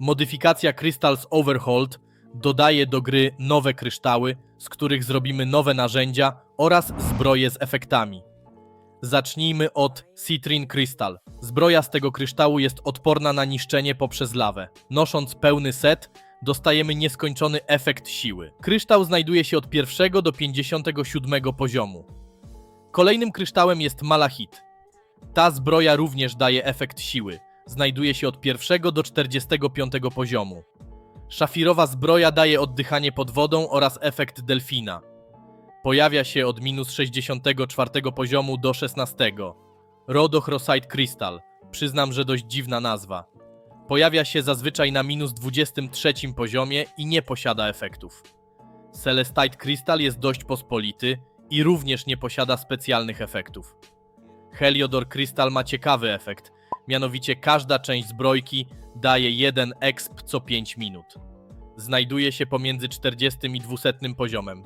Modyfikacja Crystals Overhauled dodaje do gry nowe kryształy, z których zrobimy nowe narzędzia oraz zbroje z efektami. Zacznijmy od Citrin Crystal. Zbroja z tego kryształu jest odporna na niszczenie poprzez lawę. Nosząc pełny set, dostajemy nieskończony efekt siły. Kryształ znajduje się od pierwszego do 57 poziomu. Kolejnym kryształem jest Malachit. Ta zbroja również daje efekt siły. Znajduje się od pierwszego do 45 poziomu. Szafirowa zbroja daje oddychanie pod wodą oraz efekt delfina. Pojawia się od minus 64 poziomu do 16. Rhodochrosite Crystal. Przyznam, że dość dziwna nazwa. Pojawia się zazwyczaj na minus 23 poziomie i nie posiada efektów. Celestite Crystal jest dość pospolity i również nie posiada specjalnych efektów. Heliodor Crystal ma ciekawy efekt, mianowicie każda część zbrojki daje jeden exp co 5 minut. Znajduje się pomiędzy 40 i 200 poziomem.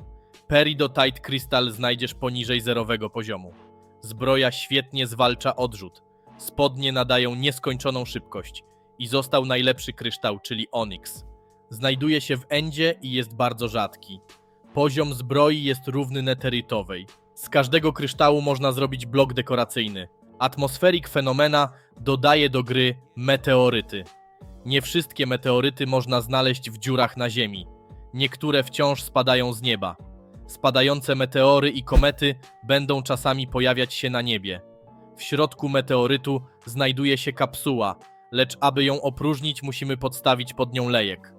Peridotite Crystal znajdziesz poniżej zerowego poziomu. Zbroja świetnie zwalcza odrzut. Spodnie nadają nieskończoną szybkość. I został najlepszy kryształ, czyli Onyx. Znajduje się w Endzie i jest bardzo rzadki. Poziom zbroi jest równy neterytowej. Z każdego kryształu można zrobić blok dekoracyjny. Atmosferik fenomena dodaje do gry meteoryty. Nie wszystkie meteoryty można znaleźć w dziurach na Ziemi. Niektóre wciąż spadają z nieba. Spadające meteory i komety będą czasami pojawiać się na niebie. W środku meteorytu znajduje się kapsuła, lecz aby ją opróżnić, musimy podstawić pod nią lejek.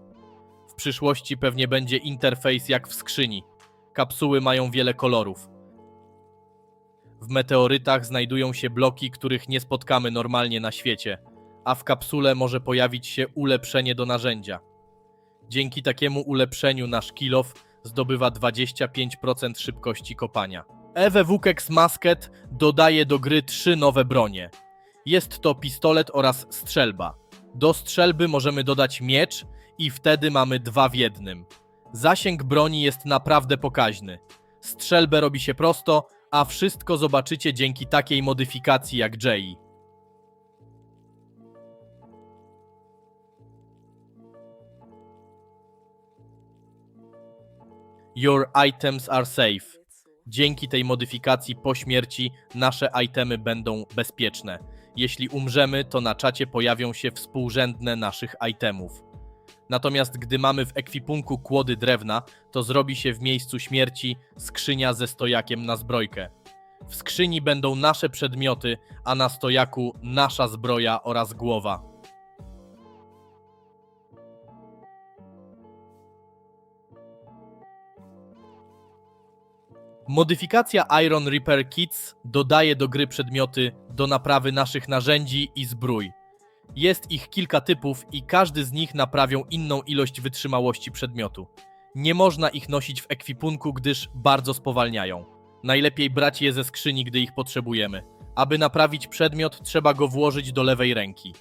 W przyszłości pewnie będzie interfejs jak w skrzyni. Kapsuły mają wiele kolorów. W meteorytach znajdują się bloki, których nie spotkamy normalnie na świecie, a w kapsule może pojawić się ulepszenie do narzędzia. Dzięki takiemu ulepszeniu nasz kilof zdobywa 25% szybkości kopania. EWE Wukex Musket dodaje do gry trzy nowe bronie. Jest to pistolet oraz strzelba. Do strzelby możemy dodać miecz i wtedy mamy dwa w jednym. Zasięg broni jest naprawdę pokaźny. Strzelbę robi się prosto, a wszystko zobaczycie dzięki takiej modyfikacji jak Jay. Your items are safe. Dzięki tej modyfikacji po śmierci nasze itemy będą bezpieczne. Jeśli umrzemy, to na czacie pojawią się współrzędne naszych itemów. Natomiast gdy mamy w ekwipunku kłody drewna, to zrobi się w miejscu śmierci skrzynia ze stojakiem na zbrojkę. W skrzyni będą nasze przedmioty, a na stojaku nasza zbroja oraz głowa. Modyfikacja Iron Reaper Kits dodaje do gry przedmioty do naprawy naszych narzędzi i zbrój. Jest ich kilka typów i każdy z nich naprawią inną ilość wytrzymałości przedmiotu. Nie można ich nosić w ekwipunku, gdyż bardzo spowalniają. Najlepiej brać je ze skrzyni, gdy ich potrzebujemy. Aby naprawić przedmiot, trzeba go włożyć do lewej ręki.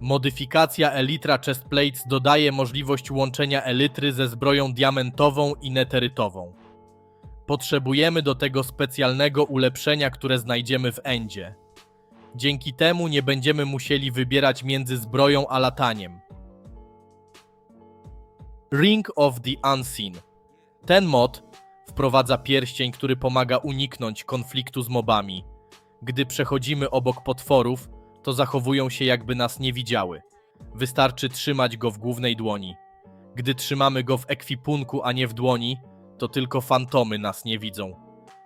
Modyfikacja Elytra Chestplates dodaje możliwość łączenia elitry ze zbroją diamentową i neterytową. Potrzebujemy do tego specjalnego ulepszenia, które znajdziemy w Endzie. Dzięki temu nie będziemy musieli wybierać między zbroją a lataniem. Ring of the Unseen. Ten mod wprowadza pierścień, który pomaga uniknąć konfliktu z mobami. Gdy przechodzimy obok potworów, to zachowują się jakby nas nie widziały. Wystarczy trzymać go w głównej dłoni. Gdy trzymamy go w ekwipunku, a nie w dłoni, to tylko fantomy nas nie widzą.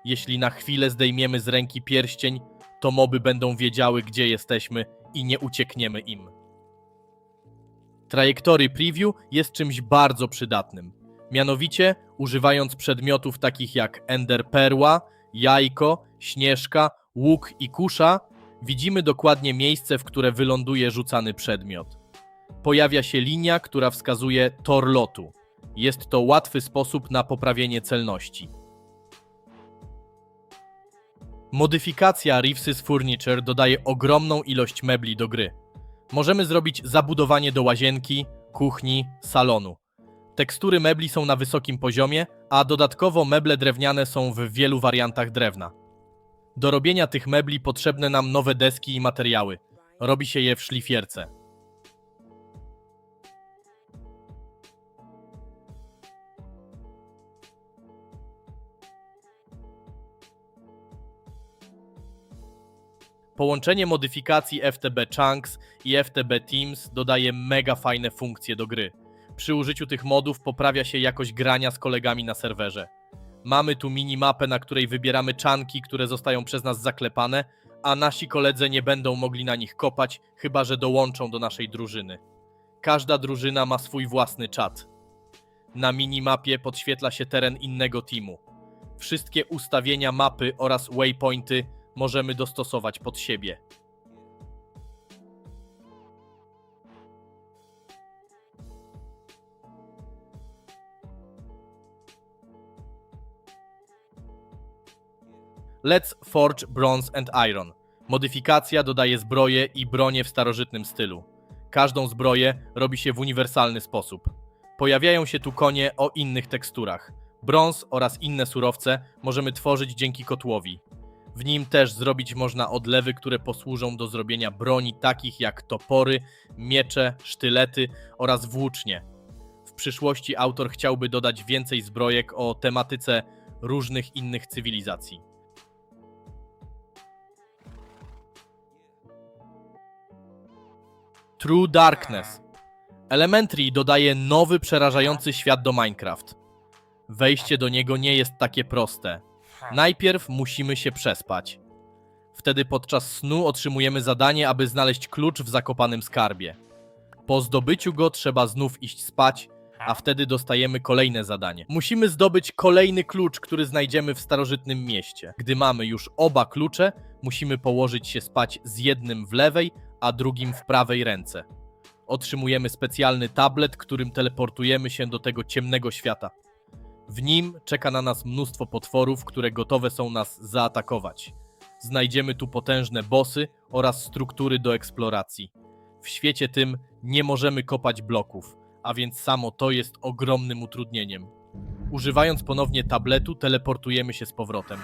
Jeśli na chwilę zdejmiemy z ręki pierścień, to moby będą wiedziały, gdzie jesteśmy i nie uciekniemy im. Trajektory preview jest czymś bardzo przydatnym. Mianowicie, używając przedmiotów takich jak Ender Perła, jajko, śnieżka, łuk i kusza, widzimy dokładnie miejsce, w które wyląduje rzucany przedmiot. Pojawia się linia, która wskazuje tor lotu. Jest to łatwy sposób na poprawienie celności. Modyfikacja Reeves' Furniture dodaje ogromną ilość mebli do gry. Możemy zrobić zabudowanie do łazienki, kuchni, salonu. Tekstury mebli są na wysokim poziomie, a dodatkowo meble drewniane są w wielu wariantach drewna. Do robienia tych mebli potrzebne nam nowe deski i materiały. Robi się je w szlifierce. Połączenie modyfikacji FTB Chunks i FTB Teams dodaje mega fajne funkcje do gry. Przy użyciu tych modów poprawia się jakość grania z kolegami na serwerze. Mamy tu minimapę, na której wybieramy czanki, które zostają przez nas zaklepane, a nasi koledzy nie będą mogli na nich kopać, chyba że dołączą do naszej drużyny. Każda drużyna ma swój własny czat. Na minimapie podświetla się teren innego teamu. Wszystkie ustawienia mapy oraz waypointy możemy dostosować pod siebie. Let's Forge Bronze and Iron. Modyfikacja dodaje zbroje i bronie w starożytnym stylu. Każdą zbroję robi się w uniwersalny sposób. Pojawiają się tu konie o innych teksturach. Brąz oraz inne surowce możemy tworzyć dzięki kotłowi. W nim też zrobić można odlewy, które posłużą do zrobienia broni takich jak topory, miecze, sztylety oraz włócznie. W przyszłości autor chciałby dodać więcej zbrojek o tematyce różnych innych cywilizacji. True Darkness. Elementary dodaje nowy, przerażający świat do Minecraft. Wejście do niego nie jest takie proste. Najpierw musimy się przespać. Wtedy podczas snu otrzymujemy zadanie, aby znaleźć klucz w zakopanym skarbie. Po zdobyciu go trzeba znów iść spać, a wtedy dostajemy kolejne zadanie. Musimy zdobyć kolejny klucz, który znajdziemy w starożytnym mieście. Gdy mamy już oba klucze, musimy położyć się spać z jednym w lewej, a drugim w prawej ręce. Otrzymujemy specjalny tablet, którym teleportujemy się do tego ciemnego świata. W nim czeka na nas mnóstwo potworów, które gotowe są nas zaatakować. Znajdziemy tu potężne bossy oraz struktury do eksploracji. W świecie tym nie możemy kopać bloków, a więc samo to jest ogromnym utrudnieniem. Używając ponownie tabletu, teleportujemy się z powrotem.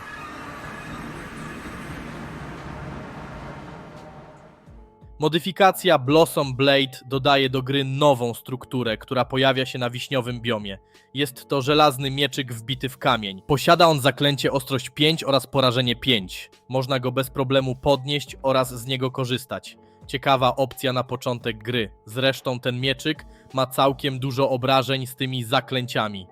Modyfikacja Blossom Blade dodaje do gry nową strukturę, która pojawia się na wiśniowym biomie. Jest to żelazny mieczyk wbity w kamień. Posiada on zaklęcie ostrość 5 oraz porażenie 5. Można go bez problemu podnieść oraz z niego korzystać. Ciekawa opcja na początek gry. Zresztą ten mieczyk ma całkiem dużo obrażeń z tymi zaklęciami.